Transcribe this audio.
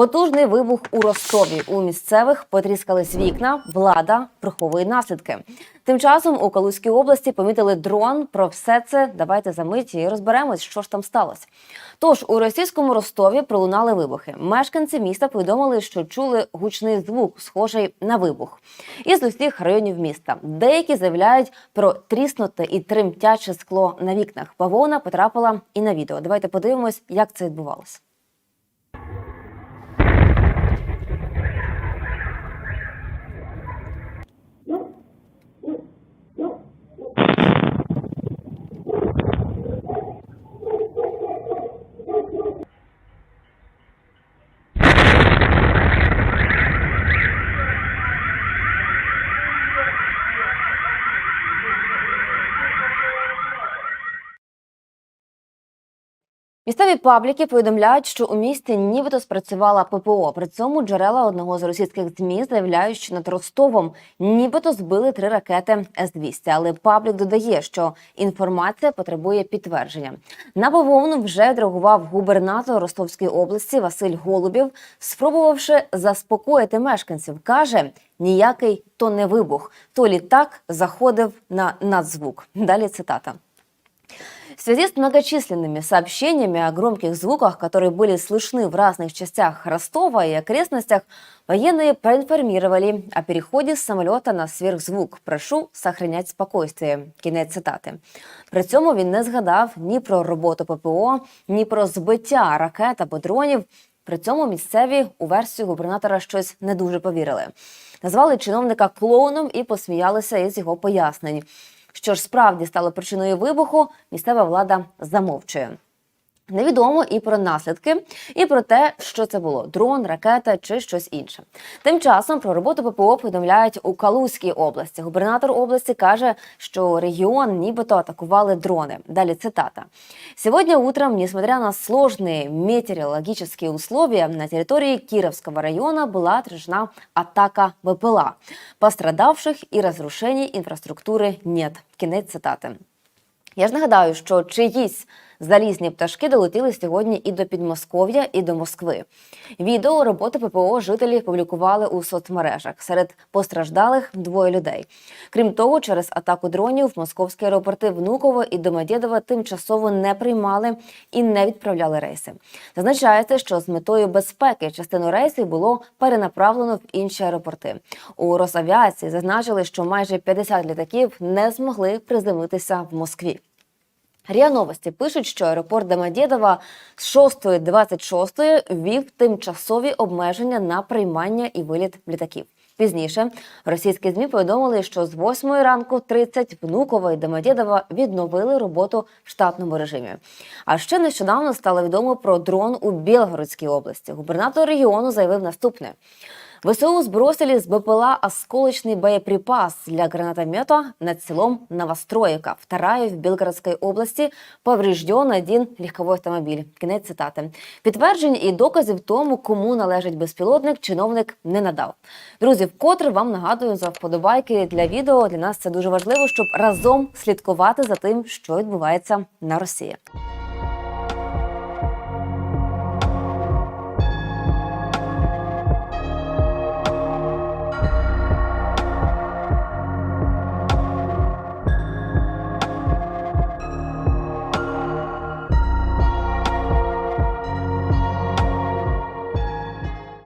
Потужний вибух у Ростові. У місцевих потріскались вікна, влада приховує наслідки. Тим часом у Калузькій області помітили дрон. Про все це давайте за мить і розберемось, що ж там сталося. Тож у російському Ростові пролунали вибухи. Мешканці міста повідомили, що чули гучний звук, схожий на вибух. Із усіх районів міста деякі заявляють про тріснуте і тремтяче скло на вікнах. Бавовна потрапила і на відео. Давайте подивимось, як це відбувалося. Місцеві пабліки повідомляють, що у місті нібито спрацювала ППО. При цьому джерела одного з російських ЗМІ заявляють, що над Ростовом нібито збили три ракети С-200. Але паблік додає, що інформація потребує підтвердження. На бавовну вже відреагував губернатор Ростовської області Василь Голубів, спробувавши заспокоїти мешканців. каже. Ніякий то не вибух, то літак заходив на надзвук. Далі цитата. В связи с многочисленными сообщениями о громких звуках, которые были слышны в разных частях Ростова и окрестностях, военные проинформировали о переходе с самолета на сверхзвук. Прошу сохранять спокойствие. Кінець цитати. При цьому він не згадав ні про роботу ППО, ні про збиття ракет або дронів. При цьому місцеві у версію губернатора щось не дуже повірили. Назвали чиновника клоуном і посміялися із його пояснень. Що ж справді стало причиною вибуху, місцева влада замовчує. Невідомо і про наслідки, і про те, що це було дрон, ракета чи щось інше. Тим часом про роботу ППО повідомляють у Калузькій області. Губернатор області каже, що регіон нібито атакували дрони. Далі цитата: Сьогодні утром, несмотря на сложные метеорологические условия, на территории Кировского района была отражена атака БПЛА. Пострадавших і разрушений інфраструктури нет. Кінець цитати. Я ж нагадаю, що чиїсь залізні пташки долетіли сьогодні і до Підмосков'я, і до Москви. Відео роботи ППО жителі публікували у соцмережах. Серед постраждалих двоє людей. Крім того, через атаку дронів московські аеропорти Внуково і Домодєдово тимчасово не приймали і не відправляли рейси. Зазначається, що з метою безпеки частину рейсів було перенаправлено в інші аеропорти. У Росавіації зазначили, що майже 50 літаків не змогли приземлитися в Москві. РІА Новості пишуть, що аеропорт Домодєдова з 6.26 ввів тимчасові обмеження на приймання і виліт літаків. Пізніше російські змі повідомили, що з 8 ранку 30 Внуково і Домодєдова відновили роботу в штатному режимі. А ще нещодавно стало відомо про дрон у Білгородській області. Губернатор регіону заявив наступне. ВСУ сбросили с БПЛА осколочный боеприпас для гранатомета над селом Новостроївка. Вторая в Білгородській області поврежден один легковий автомобіль. Кінець цитати. Підтверджень і доказів тому, кому належить безпілотник, чиновник не надав. Друзі, вкотре вам нагадую за вподобайки для відео. Для нас це дуже важливо, щоб разом слідкувати за тим, що відбувається на Росії.